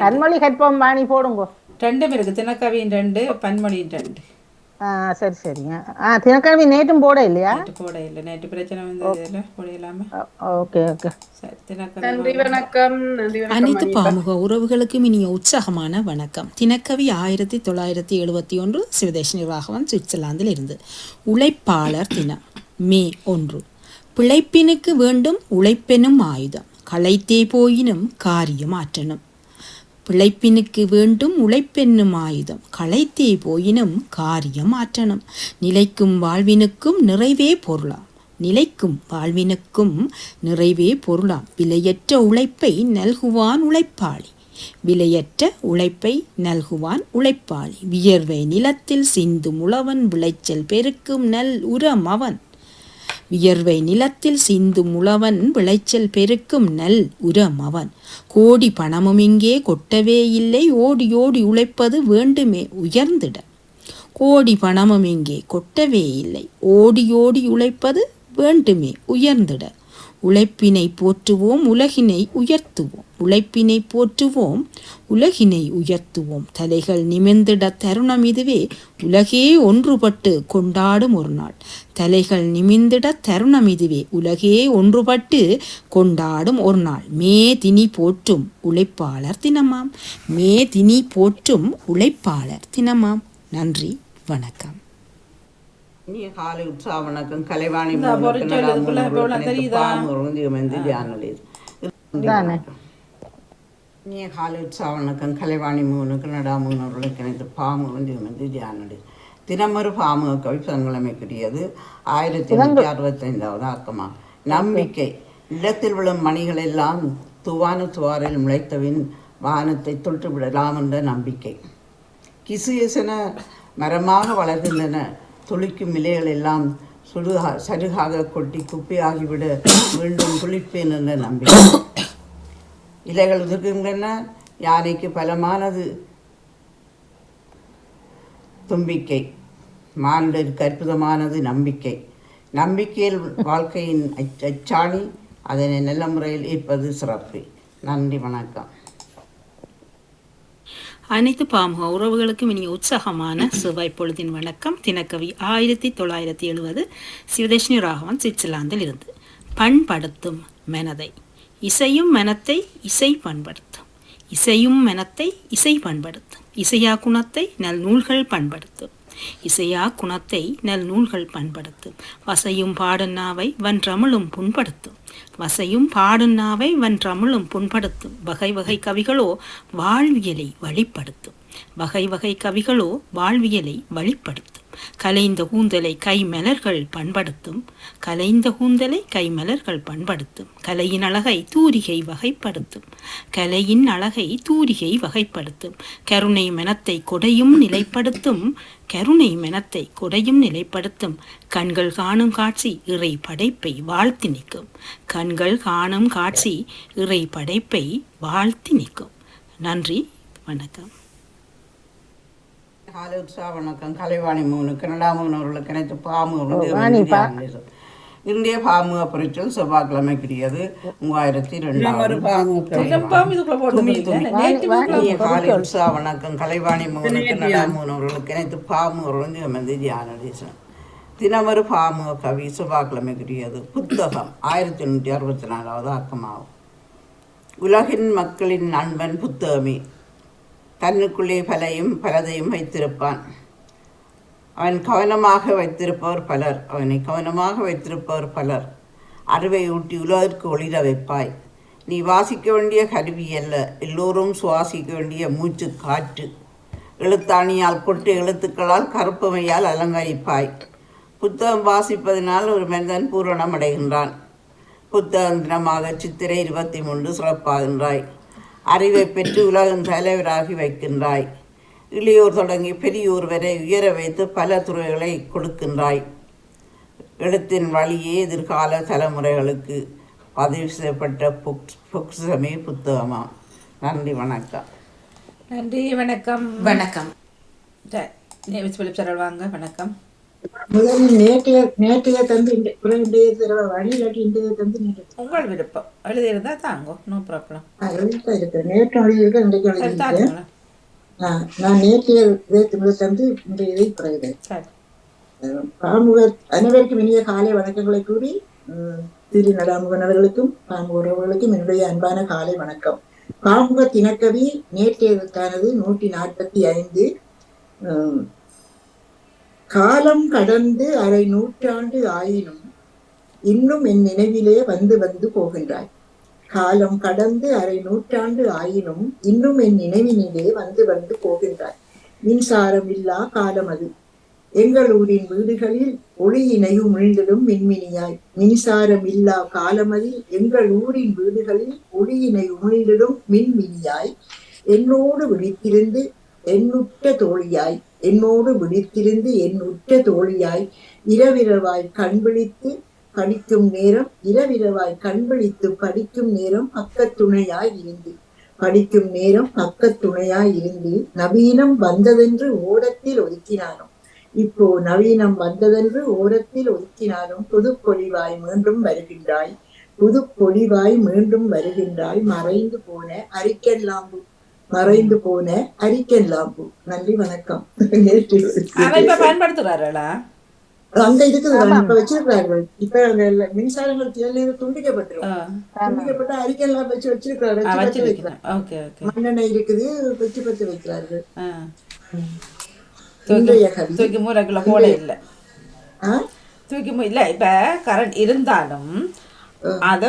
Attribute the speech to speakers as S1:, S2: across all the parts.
S1: கண்மொழி கற்பம் வாணி போடுங்கோ
S2: ரெண்டும் இருக்கு தினக்கவியின் ரெண்டு பன்மொழியின் ரெண்டு
S1: ஆ சரி சரிங்க ஆ தினக்கிழமை நேற்றும் போட இல்லையா
S2: போட இல்லை நேற்று பிரச்சனை வந்ததுல போட இல்லாம
S1: ஓகே ஓகே
S2: சரி தினக்கவி
S3: நன்றி வணக்கம் நன்றி வணக்கம்
S4: அனைத்து பாமுக உறவுகளுக்கும் இனிய உற்சாகமான வணக்கம் தினக்கவி ஆயிரத்தி தொள்ளாயிரத்தி எழுபத்தி ஒன்று சிவதேஷினி ராகவன் சுவிட்சர்லாந்தில் இருந்து உழைப்பாளர் தினம் மே ஒன்று பிழைப்பினுக்கு வேண்டும் உழைப்பெனும் ஆயுதம் களைத்தே போயினும் காரியம் ஆற்றணும் பிழைப்பினுக்கு வேண்டும் உழைப்பென்னும் ஆயுதம். களைத்தே போயினும் காரியம் ஆற்றணும். நிலைக்கும் வாழ்வினுக்கும் நிறைவே பொருளாம். நிலைக்கும் வாழ்வினுக்கும் நிறைவே பொருளாம். விலையற்ற உழைப்பை நல்குவான் உழைப்பாளி. விலையற்ற உழைப்பை நல்குவான் உழைப்பாளி. வியர்வை நிலத்தில் சிந்தும் உழவன் விளைச்சல் பெருக்கும் நல் உரம் அவன். வியர்வை நிலத்தில் சிந்தும் உழவன் விளைச்சல் பெருக்கும் நல் உரம் அவன். கோடி பணமும் இங்கே கொட்டவே இல்லை ஓடி ஓடி உழைப்பது வேண்டுமே உயர்ந்திட. கோடி பணமும் இங்கே கொட்டவே இல்லை ஓடி ஓடி உழைப்பது வேண்டுமே உயர்ந்திட. உழைப்பினை போற்றுவோம் உலகினை உயர்த்துவோம். உழைப்பினை போற்றுவோம் உலகினை உயர்த்துவோம். தலைகள் நிமிர்ந்திட தருணம் இதுவே. உலகே ஒன்றுபட்டு கொண்டாடும் ஒரு நாள். தலைகள் நிமிர்ந்திட தருணம் இதுவே. உலகே ஒன்றுபட்டு கொண்டாடும் ஒரு நாள். மே தினி போற்றும் உழைப்பாளர் தினமாம். மே தினி போற்றும் உழைப்பாளர் தினமாம். நன்றி வணக்கம்.
S5: இனிய காலை உற்சாக வணக்கம் கலைவாணி இனிய காலை உற்சாக வணக்கம் கலைவாணி மூணுக்கு நடா மூணவர்களுக்கு எனக்கு பாமு வந்து தியானடி தினமொரு பாமு கவி சங்கலமைக்குரியது ஆயிரத்தி எண்ணூற்றி அறுபத்தைந்தாவது ஆக்கமா நம்பிக்கை இடத்தில் விழும் மணிகள் எல்லாம் துவான துவாரில் முளைத்தவின் வானத்தை தொட்டு விடலாம் என்ற நம்பிக்கை கிசுகிசன மரமாக வளர்கின்றன துளிக்கும் இலைகள் எல்லாம் சுடுகா சருகாக கொட்டி குப்பையாகிவிட. மீண்டும் குளிப்பேன் என்ற நம்பிக்கை. இலைகள் உதிர்கின்றன. யானைக்கு பலமானது தும்பிக்கை. மானுடருக்கு அற்புதமானது நம்பிக்கை. நம்பிக்கையில் வாழ்க்கையின் அச்சாணி அதனை நல்ல முறையில் ஈர்ப்பது சிறப்பு. நன்றி வணக்கம்.
S4: அனைத்து பாமுக உறவுகளுக்கும் இனி உற்சாகமான செவ்வாய் பொழுதின் வணக்கம். தினக்கவி ஆயிரத்தி தொள்ளாயிரத்தி எழுபது சிவதேஷ்ணி ராகவன் சுவிட்சர்லாந்தில் இருந்து. பண்படுத்தும் மனதை. இசையும் மனத்தை இசை பண்படுத்தும். இசையும் மனத்தை இசை பண்படுத்தும். இசையா குணத்தை நல் நூல்கள் பண்படுத்தும். இசையா குணத்தை நல் நூல்கள் பண்படுத்தும் வசையும் பாடுநாவை வன்றமிழும் புண்படுத்தும் வசையும் பாடுநாவை வன்றமிழும் புண்படுத்தும் வகை வகை கவிகளோ வாழ்வியலை வழிப்படுத்தும் வகை வகை கவிகளோ வாழ்வியலை வழிப்படுத்தும் கலைந்த கூந்தலை கைமலர்கள் பண்படுத்தும் கலைந்த கூந்தலை கைமலர்கள் பண்படுத்தும் கலையின் அழகை தூரிகை வகைப்படுத்தும் கலையின் அழகை தூரிகை வகைப்படுத்தும் கருணை மனத்தை கொடையும் நிலைப்படுத்தும் கருணை மனத்தை கொடையும் நிலைப்படுத்தும் கண்கள் காணும் காட்சி இறை படைப்பை வாழ்த்தி நிற்கும் கண்கள் காணும் காட்சி இறை படைப்பை வாழ்த்தி நிற்கும் நன்றி வணக்கம்.
S5: காலை உற்சாக வணக்கம் கலைவாணி மூணு கனடா மூணவர்களுக்கு அனைத்து பாமு
S1: வாணிப்பா.
S5: இந்திய பாமுக பொறிச்சல் செவ்வாய்க்கிழமைக்குரியது. மூவாயிரத்தி ரெண்டாவது காலை உற்சாக வணக்கம் கலைவாணி மூணு கனடா மூணவர்களுக்கு அனைத்து பாமுகளும் வந்து தியான தேசம். தினமொரு பாமுக கவி செவ்வாய்க்கிழமைக்குரியது. புத்தகம் ஆயிரத்தி எண்ணூற்றி அறுபத்தி நாலாவது ஆக்கமாகும். உலகின் மக்களின் நண்பன் புத்தகமே. தன்னுக்குள்ளே பலையும் பலதையும் வைத்திருப்பான். அவன் கவனமாக வைத்திருப்பவர் பலர். அவனை கவனமாக வைத்திருப்பவர் பலர். அறிவை ஊட்டி உலகிற்கு ஒளிர வைப்பாய். நீ வாசிக்க வேண்டிய கருவி அல்ல. எல்லோரும் சுவாசிக்க வேண்டிய மூச்சு காற்று. எழுத்தாணியால் கொட்டு எழுத்துக்களால் கருப்பமையால் அலங்கரிப்பாய். புத்தகம் வாசிப்பதனால் ஒரு மனிதன் பூரணம் அடைகின்றான் புத்தகம் தினமாக சித்திரை இருபத்தி மூன்று சிறப்பாகின்றாய். அறிவை பெற்று உலகின் தலைவராகி வைக்கின்றாய். இளையோர் தொடங்கி பெரியோர் வரை உயர வைத்து பல துறைகளை கொடுக்கின்றாய். எழுத்தின் வழியே எதிர்கால தலைமுறைகளுக்கு பதிவு செய்யப்பட்ட புக் பொக்சமே புத்தகமாம் நன்றி வணக்கம்.
S2: நன்றி வணக்கம்.
S4: வணக்கம்.
S2: வாங்க வணக்கம்.
S6: முதல்ல நேற்றைய நேற்றைய தந்து இன்றைய தடவை வழி இல்லாட்டி இன்றைய தந்து
S2: உங்கள் விருப்பம். எழுதியிருந்தா தாங்கோ நோ ப்ராப்ளம்
S6: நேற்று எழுதியிருக்க இன்றைக்கு எழுதியிருக்கேன் நான் நேற்றைய முதல் தந்து இன்றைய இதை பிறகு பாமுக அனைவருக்கும் இனிய காலை வணக்கங்களை கூறி உம், திரு நடாமுகன் அவர்களுக்கும் பாமுக உறவுகளுக்கும் என்னுடைய அன்பான காலை வணக்கம். பாமுக தினக்கவி நேற்றையதற்கானது நூற்றி நாற்பத்தி ஐந்து. காலம் கடந்து அரை நூற்றாண்டு ஆயினும் இன்னும் என் நினைவிலே வந்து வந்து போகின்றாய். காலம் கடந்து அரை நூற்றாண்டு ஆயினும் இன்னும் என் நினைவினிலே வந்து வந்து போகின்றாய். மின்சாரம் இல்லா காலம் அது. எங்கள் ஊரின் வீடுகளில் ஒளியினை உமிழ்ந்திடும் மின்மினியாய். மின்சாரம் இல்லா காலமதில் எங்கள் ஊரின் வீடுகளில் ஒளியினை உமிழ்ந்திடும் மின்மினியாய். என்னோடு விழித்திருந்து என்னுற்ற தோழியாய். என்னோடு விழித்திருந்து என் உற்ற தோழியாய் இரவிரவாய் கண்பிழித்து படிக்கும் நேரம் இரவிரவாய் கண்பிழித்து படிக்கும் நேரம் பக்கத்துணையாய் இருந்து படிக்கும் நேரம் பக்கத்துணையாய் இருந்து நவீனம் வந்ததென்று ஓரத்தில் ஒதுக்கினானோ? இப்போ நவீனம் வந்ததென்று ஓரத்தில் ஒதுக்கினாலும் புதுப்பொழிவாய் மீண்டும் வருகின்றாய். புதுப்பொழிவாய் மீண்டும் வருகின்றாய். மறைந்து போன அரிக்கன் மறைந்து போன அரிக்கன் லாம்பு நன்றி வணக்கம்.
S2: பயன்படுத்துறாருடா.
S6: அங்க இருக்குது இப்ப வச்சிருக்கார்கள் இப்ப. மின்சாரங்கள் தேர்தல் துண்டிக்கப்பட்டிரும். துண்டிக்கப்பட்ட அரிக்கன் லாம்பு வச்சு வச்சிருக்காரு வச்சு பத்த வைக்கிறார்.
S2: வச்சிருக்கிறேன் ஓகே ஓகே.
S6: மண்ணெண்ணெய் இருக்குது வச்சு பத்து வைக்கிறார்கள்.
S2: தூக்கி இல்லை.
S6: ஆ?
S2: தூக்கி மு- இல்ல இப்ப கரண்ட் இருந்தாலும் அதை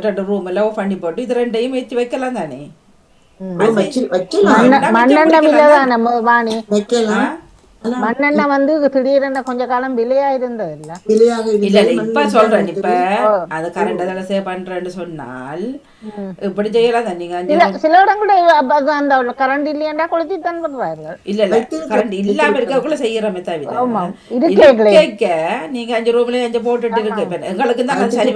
S2: ரெண்டு ரூம் எல்லாம் பண்ணி போட்டு இது ரெண்டையும் வச்சு வைக்கலாம் தானே?
S1: மண்ணெண்ணெய் விலை தான் நம்ம வாணி? மண்ணெண்ணெய் வந்து திடீரென கொஞ்ச காலம் விலையா இருந்தது இல்ல?
S6: விலையாக
S2: இல்ல இப்ப சொல்றேன் இப்ப அது கரண்ட் அதில் சேவ் பண்றேன்னு சொன்னால் இப்படி செய்யலாம் தான் நீங்க அஞ்சு
S1: சில அது அந்த கரண்ட் இல்லையாண்டா கொளுத்தி தான் பண்றார்கள்
S2: இல்ல இல்ல கரண்ட் இல்லாம இருக்கக்குள்ள செய்யறமே தவிர
S1: ஆமா. இருக்கேங்களே.
S2: இருக்க நீங்க அஞ்சு ரூம்ல அஞ்சு போட்டுட்டு இருக்கு எங்களுக்கு தான் அது சரி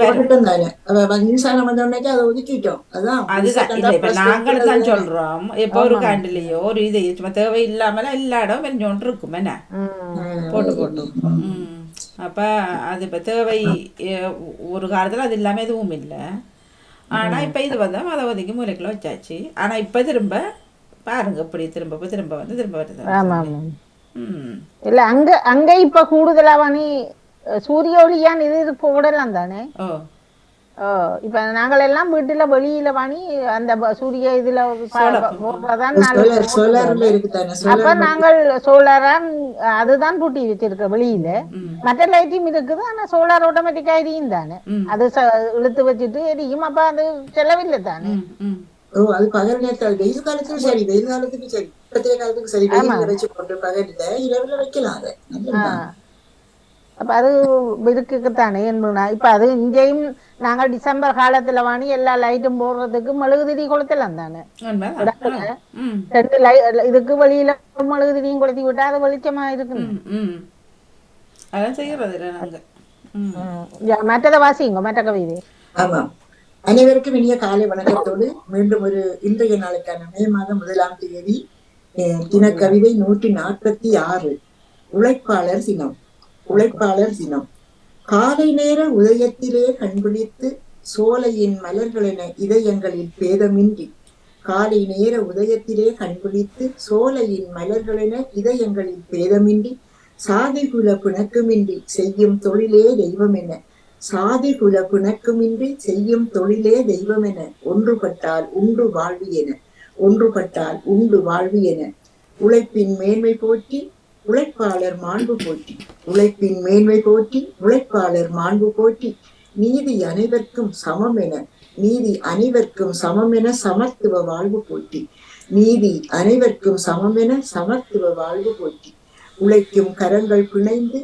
S6: மின்சாரம் வந்த உடனே அதை ஒதுக்கிட்டோம் அதான்
S2: அதுதான் இல்ல இப்ப நாங்களும் தான் சொல்றோம் இப்ப ஒரு கரண்ட்லயோ ஒரு இது சும்மா தேவை இல்லாமல எல்லா இடம் கொஞ்சோண்டு இருக்கும் என்ன போட்டு போட்டு. அப்ப அது இப்ப தேவை ஒரு காலத்துல அது இல்லாம எதுவும் இல்லை ஆனா இப்ப இது வந்து அதை ஒதுக்கி மூலைக்குள்ள வச்சாச்சு. ஆனா இப்ப திரும்ப பாருங்க இப்படி திரும்ப திரும்ப வந்து திரும்ப வருது.
S1: ஆமா ஆமா
S2: ம்.
S1: இல்ல அங்க அங்க இப்ப கூடுதலா வாணி அஹ், சூரிய ஒளியான் இது இது போடலாம் தானே?
S2: ஓ,
S1: இப்ப நாங்கள் எல்லாம் வீட்டுல வெளியில வாணி அந்த சூரிய இதுல அப்ப நாங்கள் சோலாரா அதுதான் பூட்டி வச்சிருக்க வெளியில. மற்ற லைட்டும் இருக்குது ஆனா சோலார் ஆட்டோமேட்டிக்கா எரியும் தானே. அது இழுத்து வச்சுட்டு எரியும் அப்ப அது செலவில்லை தானே.
S6: அது பகல் நேரத்தில் வெயில் காலத்துக்கும் சரி வெயில் காலத்துக்கும் சரி இப்பத்திய காலத்துக்கும் சரி வெயில்ல வச்சு போட்டு பகல்ல இரவுல வைக்கலாம் அதை.
S1: அப்ப அது இருக்குத்தானே என்பனா இப்ப அது இங்கேயும் நாங்க டிசம்பர் காலத்துல வாணி எல்லா லைட்டும் போடுறதுக்கு மெழுகுதிரி கொளுத்தலாம் தானே ரெண்டு லை இதுக்கு வெளியில மெழுகுதிரியும் கொளுத்தி விட்டா அது வெளிச்சமா இருக்கு மற்றதை வாசிங்க மற்ற கவிதை.
S6: ஆமாம். அனைவருக்கும் இனிய காலை வணக்கத்தோடு மீண்டும் ஒரு இன்றைய நாளுக்கான மே மாதம் முதலாம் தேதி தினக்கவிதை நூற்றி நாற்பத்தி ஆறு. உழைப்பாளர் தினம் உழைப்பாளர் தினம். காலை நேர உதயத்திலே கண்பிடித்து சோலையின் மலர்களென இதயங்களில் பேதமின்றி காலை நேர உதயத்திலே கண்பிடித்து சோலையின் மலர்களென இதயங்களில் பேதமின்றி சாதி குல பிணக்குமின்றி செய்யும் தொழிலே தெய்வம் என சாதி குல பிணக்குமின்றி செய்யும் தொழிலே தெய்வம் என ஒன்றுபட்டால் உண்டு வாழ்வு என ஒன்றுபட்டால் உண்டு வாழ்வு என உழைப்பின் மேன்மை போற்றி உழைப்பாளர் மாண்பு போற்றி. உழைப்பின் மேன்மை போற்றி உழைப்பாளர் மாண்பு போற்றி. நீதி அனைவருக்கும் சமம் என நீதி அனைவருக்கும் சமம் என சமத்துவ வாழ்வு போற்றி. நீதி அனைவருக்கும் சமம் என சமத்துவ வாழ்வு போற்றி. உழைக்கும் கரங்கள் பிணைந்து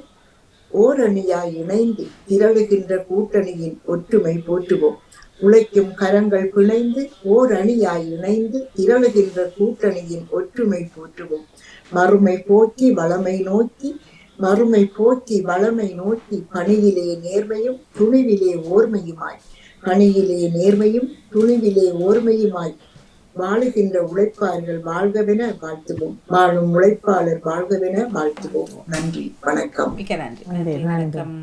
S6: ஓரணியாய் இணைந்து திரளுகின்ற கூட்டணியின் ஒற்றுமை போற்றுவோம். உழைக்கும் கரங்கள் பிணைந்து ஓர் அணியாய் இணைந்து திரளுகின்ற கூட்டணியின் ஒற்றுமை போற்றுவோம். மறுமை போக்கி வளமை நோக்கி மறுமை போக்கி வளமை நோக்கி பணியிலே நேர்மையும் துணிவிலே ஓர்மையுமாய். பணியிலே நேர்மையும் துணிவிலே ஓர்மையுமாய். வாழுகின்ற உழைப்பாளர்கள் வாழ்கவென வாழ்த்துவோம். வாழும் உழைப்பாளர் வாழ்கவென வாழ்த்துவோம். நன்றி வணக்கம்.
S2: மிக்க நன்றி. வணக்கம்.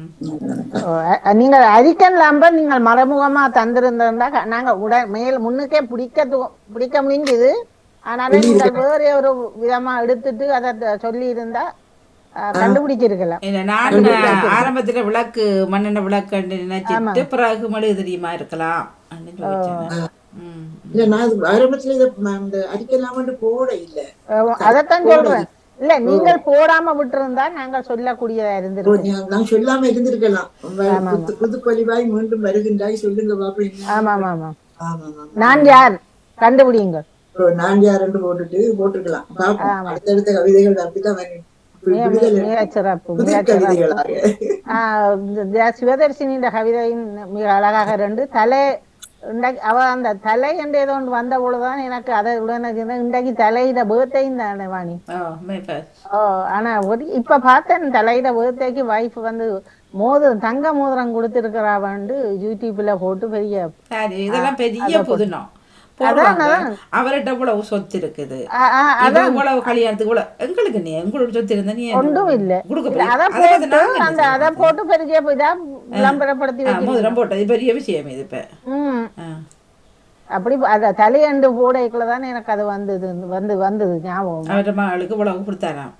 S1: நீங்கள் அரிக்கன் லாம்ப நீங்கள் மறைமுகமா தந்திருந்திருந்தா நாங்க உட மேல் முன்னுக்கே பிடிக்க பிடிக்க முடிஞ்சது ஆனாலும் நீங்கள் வேற ஒரு விதமா எடுத்துட்டு அதை சொல்லி இருந்தா கண்டுபிடிச்சிருக்கலாம்.
S2: இல்ல நான் ஆரம்பத்துல விளக்கு மண்ணெண்ண விளக்கு நினைச்சிட்டு பிறகு மெழுகு தெரியுமா இருக்கலாம்.
S6: இல்ல நான் அது ஆரம்பத்துல இதை அடிக்கலாமட்டு போட இல்ல.
S1: அதைத்தான் சொல்றேன். இல்ல. நீங்கள் போடாம விட்டிருந்தா நாங்கள் சொல்லக்கூடியதா இருந்திருக்கும்
S6: நான் சொல்லாம இருந்திருக்கலாம். வ- புது புது பொலிவாய் மீண்டும் வருகின்றாய். சொல்லுங்க பாப்பீங்க
S1: ஆமா ஆமா ஆமா.
S6: ஆமா ஆமா.
S1: நான் யார்? கண்டுபிடிங்க
S6: இப்போ நான் யாருன்னு போட்டுட்டு போட்டுக்கலாம் பாப்போம் அடுத்தடுத்த கவிதைகள் அப்படித்தான்
S1: சிவதர்சினியின் கவிதையின் மிக அழகாக ரெண்டு. தலை அவ அந்த தலை என்று ஏதோ ஒன்று வந்த பொழுதுதான் எனக்கு அதை உடனே இன்றைக்கு தலையிட பேர்த்தையும் தானே வாணி.
S2: ஓ,
S1: ஆனா ஒரு இப்ப பார்த்தேன் தலையிட பேர்த்தைக்கு வைஃப் வந்து மோதிரம் தங்க மோதிரம் கொடுத்திருக்கிறாவாண்டு யூடியூப்ல போட்டு பெரிய
S2: சரி இதெல்லாம் பெரிய புதினம் அவர்கிட்ட இவ்வளவு சொத்து இருக்குது. இவ்வளவு கல்யாணத்துக்கு இவ்வளவு எங்களுக்கு நீ எங்களோட சொத்து இருந்தா நீ
S1: ஒன்றும் இல்ல.
S2: கொடுக்க போறியா?
S1: அதை போட்டு பெரிய இதா விளம்பரப்படுத்தி
S2: போட்டது பெரிய விஷயம் இது இப்ப.
S1: அப்படி அத தலையண்டு போடைக்குள்ள தானே எனக்கு அது வந்தது வந்து வந்தது ஞாபகம்.
S2: அவர்ட்ட மகளுக்கு இவ்வளவு கொடுத்தாராம்.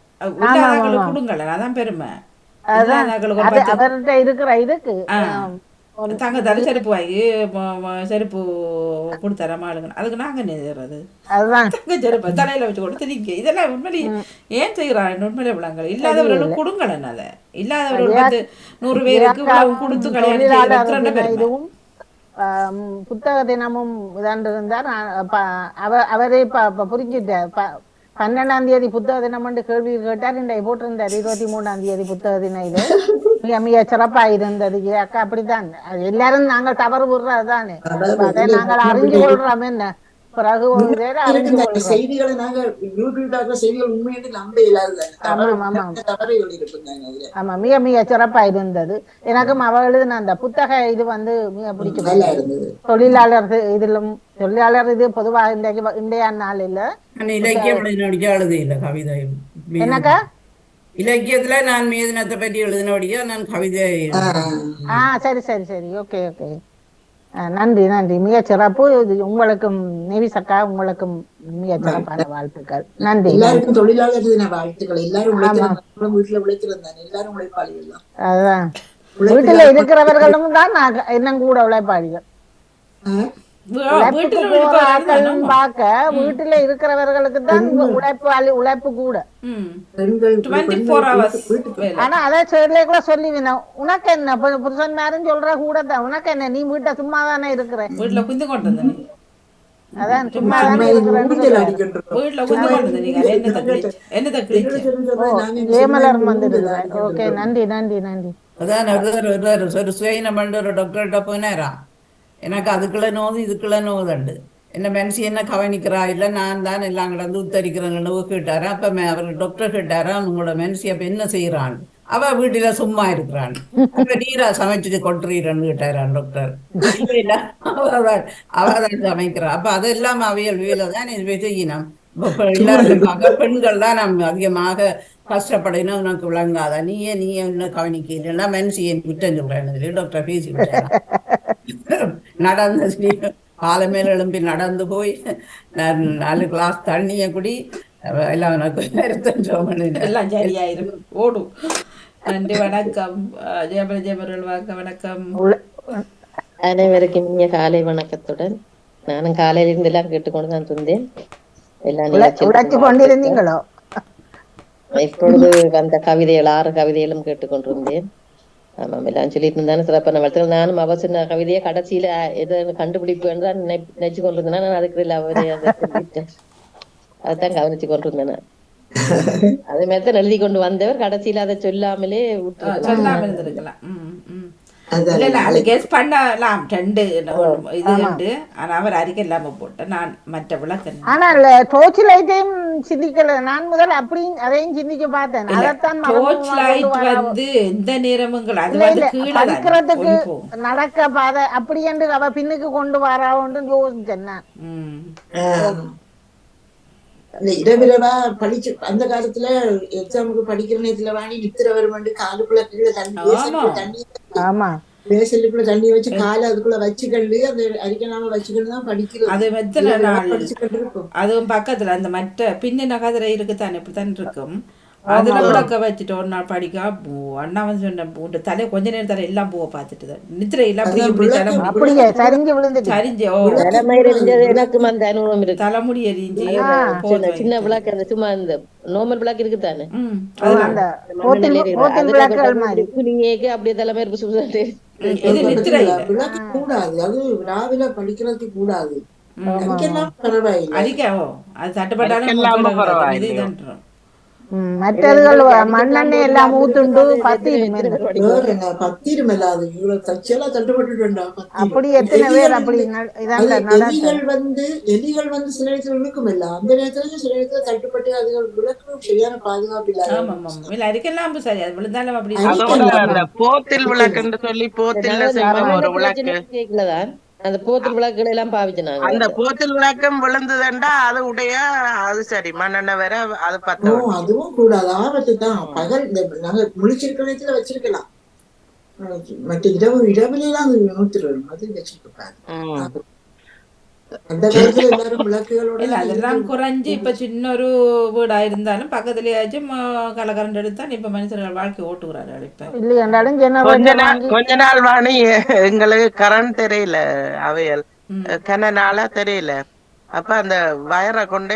S2: கொடுங்கல அதான் பெருமை.
S1: அவர்கிட்ட இருக்கிற இதுக்கு.
S2: தங்கத்தால செருப்பு வாங்கி செருப்பு கொடுத்தாராம் ஆளுங்க அதுக்கு நாங்க செய்யறது
S1: அதுதான்.
S2: தங்க செருப்பு தலையில வச்சு கொடுத்து நிக்க. இதெல்லாம் உண்மையிலே ஏன் செய்யறாங்க உண்மையிலே விளங்கல இல்லாதவர்களுக்கு கொடுங்களேன் அதை. இல்லாதவர்கள் வந்து நூறு பேருக்கு கொடுத்து கல்யாணம்
S1: புத்தக தினமும் இதாண்டு இருந்தார் நான் ப- அவ- அவரே புரிஞ்சுட்டார். பன்னெண்டாம் தேதி புத்தக தினம் என்று கேள்வி கேட்டார். இன்றைய போட்டிருந்தார். இருபத்தி மூணாம் தேதி புத்தக தினம் இது மிக மிக சிறப்பா இருந்தது அக்கா அப்படித்தான். எல்லாரும் நாங்கள் தவறு விடுறதுதானே அதை நாங்கள் அறிஞ்சு கொள்றோம் என்ன? பிறகு ஒரு வேற அறிஞ்சு கொள்றோம்.
S6: செய்திகளை நாங்க யூடியூப்ல இருக்கிற செய்திகள் உண்மையிட்டு நம்ப
S1: ஆமா, மிக மிக சிறப்பா இருந்தது எனக்கும் அவ எழுதின அந்த புத்தக இது வந்து மிக
S6: இருந்தது.
S1: தொழிலாளர் இது- இதிலும் தொழிலாளர் இது பொதுவாக இன்றைக்கு இன்றைய நாள் இல்ல
S5: நான் இலக்கியம் எழுதியில்லை கவிதை
S1: என்னக்கா
S5: இலக்கியத்துல நான் மீதினத்தை பற்றி எழுதினபடியா நான் கவிதை
S1: ஆ சரி சரி சரி ஓகே ஓகே நன்றி நன்றி மிக சிறப்பு உங்களுக்கும் நேவிசக்கா உங்களுக்கும் மிக சிறப்பான வாழ்த்துக்கள் நன்றி.
S6: எல்லாருக்கும் தொழிலாளர் தின வாழ்த்துக்கள் எல்லாரும் வீட்டுல தானே எல்லாரும் உழைப்பாளிகள் தான்
S1: அதுதான் வீட்டுல இருக்கிறவர்களும் தான் நான் இன்னும் கூட உழைப்பாளிகள் உழைப்புக்கு
S2: வீட்டுல
S1: போற. பார்க்க இருக்கிறவர்களுக்கு தான் உழைப்பாளி உழைப்பு கூட.
S2: ம்.
S6: பெண்கள்
S2: 24 hours வேலை.
S1: ஆனா அதை சேர்ல கூட சொல்லிவினோம் உனக்கு என்ன? புருஷன் மாரும் சொல்ற கூட தான் உனக்கு என்ன? நீ வீட்டை சும்மா தானே இருக்கிற
S2: வீட்டுல குந்து கொண்டு
S1: அதான் சும்மா தானே. ஓகே நன்றி நன்றி நன்றி.
S5: அதான் ஒரு டாக்டர்கிட்ட போனாராம் எனக்கு அதுக்குள்ள நோது இதுக்குள்ள நோதுண்டு என்ன மனுஷி என்ன கவனிக்கிறா? இல்லை நான் தான் எல்லாம் கிடந்து உத்தரிக்கிறேங்கன்னு கேட்டாரா. அப்ப அவர் டாக்டர் கேட்டாரா? உங்களோட மனுஷி அப்ப என்ன செய்யறான் அவ வீட்டுல சும்மா இருக்கிறான். அப்ப நீரா சமைச்சிட்டு கொட்டுறீரன்னு கேட்டாரான் டாக்டர் இல்ல இல்ல அவதான் அவதான் சமைக்கிறா. அப்ப அதெல்லாம் அவியல் வேலை தான் செய்யணும் பெண்கள் தான் நம்ம அதிகமாக கஷ்டப்படணும் உனக்கு விளங்காத? நீயே நீயே இன்னும் கவனிக்கலன்னா மனுஷியை குற்றம் சொல்றேன் டாக்டர் பேசி நடந்து காலை மேல எழும்பி நடந்து போய் நான் நாலு கிளாஸ் தண்ணியை குடி எல்லாம் உனக்கு நிறுத்தம் சோமனு.
S2: எல்லாம் சரியாயிரும். ஓடும். நன்றி வணக்கம். அஹ், ஜெயபர ஜெயபரல் வாங்க வணக்கம்.
S7: அனைவருக்கும் இனிய காலை வணக்கத்துடன் நானும் காலையில இருந்து எல்லாம் கேட்டுக்கொண்டு தான் இருந்தேன் எல்லா
S1: உழ- உழைச்சு கொண்டிருந்தீங்களோ
S7: இப்பொழுது வந்த கவிதைகள் ஆறு கவிதைகளும் கேட்டுக்கொண்டிருந்தேன். ஆமாம் எல்லாம் சொல்லிட்டு இருந்தாலும் சிறப்பான வாழ்த்துக்கள் நானும் அவ சொன்ன கவிதையை கடைசியில எதை கண்டுபிடிப்பு என்று தான் நினை- நினைச்சு கொண்டிருந்தேன் நான் அதுக்கு இல்லை அவரே அதை சொல்லிட்டேன் அதான் கவனிச்சு கொண்டிருந்தேன். அதே மாதிரி தான் எழுதி கொண்டு வந்தவர். கடைசியில அதை சொல்லாமலே விட்டு
S2: கெஸ் பண்ணலாம். ரெண்டு இது உண்டு ஆனா அவர் அறிக்கை இல்லாம போட்டேன். நான் மற்ற விளக்கு
S1: ஆனால் டோர்ச் லைட்டையும் சிந்திக்கல. நான் முதல் அப்படியும் அதையும் சிந்திக்க பார்த்தேன். அதைத்தான்
S2: டோர்ச் லைட் வந்து எந்த நேரமும் அது வந்து கீழே.
S1: நடக்க பாதை அப்படி என்று அவ பின்னுக்கு கொண்டு வராவுன்னு யோசிச்சேன் நான்.
S6: அந்த இரவிரவா படிச்சு அந்த காலத்துல எக்ஸாமுக்கு படிக்கிற நேரத்துல வாங்கி நித்திர வருமாண்டு காலுக்குள்ள கீழே தண்ணி தண்ணி
S1: ஆமா.
S6: வேசலுக்குள்ள தண்ணி வச்சு காலை அதுக்குள்ள வச்சுக்கண்டு அந்த அரிக்கலாம வச்சுக்கண்டு தான் படிக்கிறது
S2: அது நாள்?
S6: படிச்சுக்கிட்டு இருக்கும்.
S2: அதுவும் பக்கத்துல அந்த மற்ற பின்னின கதிரை இருக்குத்தானே இப்படித்தான் இருக்கும். அதுல விளக்க வச்சுட்டு ஒரு நாள் படிக்க பூ அண்ணா வந்து சொன்ன பூண்டு தலை கொஞ்ச நேரம் தலை எல்லாம் பூவை பார்த்துட்டு தான். நித்திரை எல்லாம் அப்படி இப்படி தலைமுடி
S1: அப்படியே? சரிஞ்சு விழுந்துட்டு.
S2: சரிஞ்சு ஓ.
S7: எனக்கும் அந்த அனுபவம் இருக்கு.
S2: தலைமுடி எரிஞ்சு
S7: சின்ன- விளக்கு அந்த சும்மா இந்த நார்மல் விளக்கு
S1: மாதிரி.
S7: நீங்க அப்படியே தலைமை புசுன்ட்டு
S2: இது நித்திரை.
S6: விளக்கு கூடாது அது ராவில படிக்கிறதுக்கு கூடாது. அதுக்கெல்லாம் பரவாயில்லை.
S2: அடிக்க ஓ. அது தட்டுப்பட்டாலும்
S3: அதுக்கெல்லாம்
S2: மூக்கில கிடக்கும்.
S3: பரவாயில்லை.
S2: இது இதுன்றும்.
S1: ம், மற்றதுகள் மண்ணெண்ணெய் எல்லாம் ஊத்துண்டு பத்தி
S6: வேற என்ன பத்திரும் இல்லாது இவ்வளவு தச்செல்லாம் தட்டுப்பட்டு
S1: அப்படி எத்தனை பேர் அப்படி
S6: எலிகள் வந்து எலிகள் வந்து சில நேரத்துல இழுக்கும் இல்ல அந்த நேரத்துல சில நேரத்துல தட்டுப்பட்டு அதுகள் சரியான பாதுகாப்பு.
S2: இல்ல சரி அது விழுந்தாலும் அப்படி
S3: போத்தில் விளக்குன்னு சொல்லி செய்வோம் ஒரு விளக்கு
S7: அந்த போத்தல் விளக்குகளை எல்லாம் பாவிச்சு நாங்க
S3: அந்த போத்தில் விளக்கம் விழுந்ததுண்டா அது உடைய அது சரி மண்ணெண்ணெய் வேற அது பத்த
S6: அதுவும் கூடாது ஆபத்து தான். பகல் இந்த நாங்க முழிச்சிருக்க நேரத்துல வச்சிருக்கலாம். மற்ற இரவு இரவுல எல்லாம் அது நூத்துரும் அது வச்சிருக்காங்க அந்த காலத்துல எல்லாரும் விளக்குகளோட
S2: இல்ல அதெல்லாம் குறைஞ்சு இப்ப சின்ன ஒரு வீடா இருந்தாலும் பக்கத்துலயாச்சும் கலகரண்ட் எடுத்தான் இப்ப மனுஷர்கள் வாழ்க்கை ஓட்டுகிறார்கள் இப்ப
S1: இல்லை என்றாலும்
S3: கொஞ்ச
S1: ஜெனரேட்டர்
S3: நாள்
S1: வாங்கி
S3: கொஞ்ச நாள் வாணி எங்களுக்கு கரண்ட் தெரியல அவையல். கன நாளா தெரியல. அப்ப அந்த வயரை கொண்டு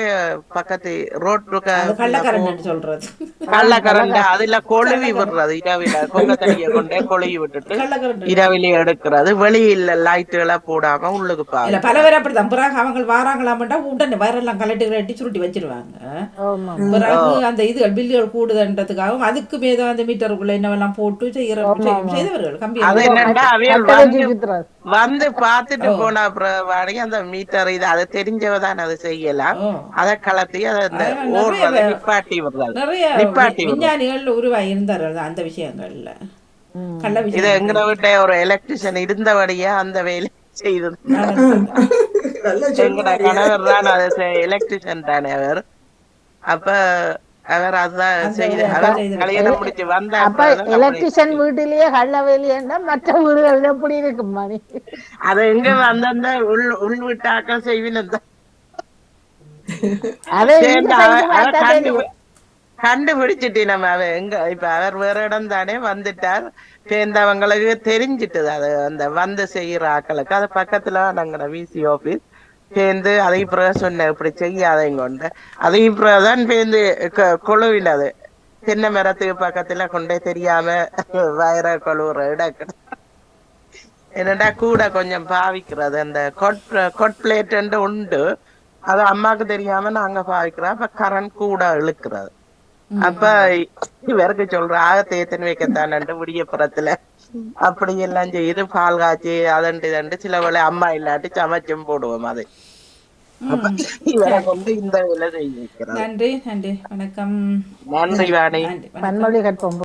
S3: பக்கத்து ரோட்டுக்கு
S2: கள்ளக்கரண்ட் சொல்றது.
S3: கள்ள கரண்ட் அதுல கொழுவி விடுறது இரவில கொங்க தண்ணிய கொண்டே கொழுவி விட்டுட்டு
S2: கள்ளக்கரண்ட்
S3: இரவில எடுக்கிறது. வெளியில லைட்டுகளை போடாம உள்ளுக்கு
S2: இல்ல
S3: பாரு
S2: பல பேர் அப்படிதான். பிறகு அவங்க வாராங்களாமட்டா உடனே வயரெல்லாம் கலட்டி கலட்டி சுருட்டி வச்சிருவாங்க. பிறகு அந்த இது பில்லுகள் கூடுதுன்றதுக்காகவும் அதுக்கு மேத அந்த மீட்டருக்குள்ள என்னவெல்லாம் போட்டு செய்யற செய்- செய்தவர்கள் கம்பி
S3: வந்து பாத்துட்டு போன அப்புறம் வாடி அந்த மீட்டர் இது அது தெரிஞ்சவதான் அது செய்யலாம். அத கலத்தி அதை அந்த ஓடுறதை நிப்பாட்டி விடுறது நிப்பாட்டி
S2: விஞ்ஞானிகள் உருவாகி இருந்தார்கள் அந்த விஷயங்கள்ல.
S3: இது எங்கட வீட்டை ஒரு எலக்ட்ரிஷியன் இருந்தபடியா அந்த வேலை செய்தது
S6: நல்லா
S3: எங்கட கணவர் தான் அது எலக்ட்ரிஷியன் தானே அவர். அப்ப அவர் அதுதான் செய்த அவர் கல்யாணம் முடிச்சு வந்த
S1: அப்ப எலக்ட்ரிஷியன் வீட்டிலேயே கள்ள வேலையேண்டா மற்ற வீடுகள் எப்படி இருக்கும் மணி?
S3: அது எங்க அந்தந்த உள் உள் வீட்டாக்கள்
S1: தெரியும்.
S3: கண்டுபிடிச்சிட்டு நம்ம அவ எங்க இப்ப அவர் வேற இடம் தானே வந்துட்டார். சேர்ந்தவங்களுக்கு தெரிஞ்சிட்டுது அது அந்த வந்து செய்யற ஆக்களுக்கு. அது பக்கத்துல நாங்க விசி ஆபீஸ் சேர்ந்து அதையும் பிறகு சொன்ன இப்படி செய்யாதையும் கொண்டு. அதையும் பிறகுதான் சேர்ந்து கொழுவில அது சின்ன மரத்துக்கு பக்கத்துல கொண்டே தெரியாம வயிற கொழுவுற இடம். என்னடா கூட கொஞ்சம் பாவிக்கிறது அந்த கொட் கொட் பிளேட் உண்டு. அது அம்மாக்கு தெரியாம நாங்க பாவிக்கிறோம். அப்ப கரண்ட் கூட இழுக்கிறது. அப்ப இவருக்கு சொல்ற ஆகத்தை எத்தனை வைக்கத்தானு விடியப்புறத்துல அப்படி எல்லாம் செய்து பால் காய்ச்சி அதண்டு இதண்டு சில வேளை அம்மா இல்லாட்டி சமைச்சும் போடுவோம் அது.
S2: நன்றி நன்றி. வணக்கம்.
S3: நன்றி வாணி.
S1: பன்மொழி கற்போம்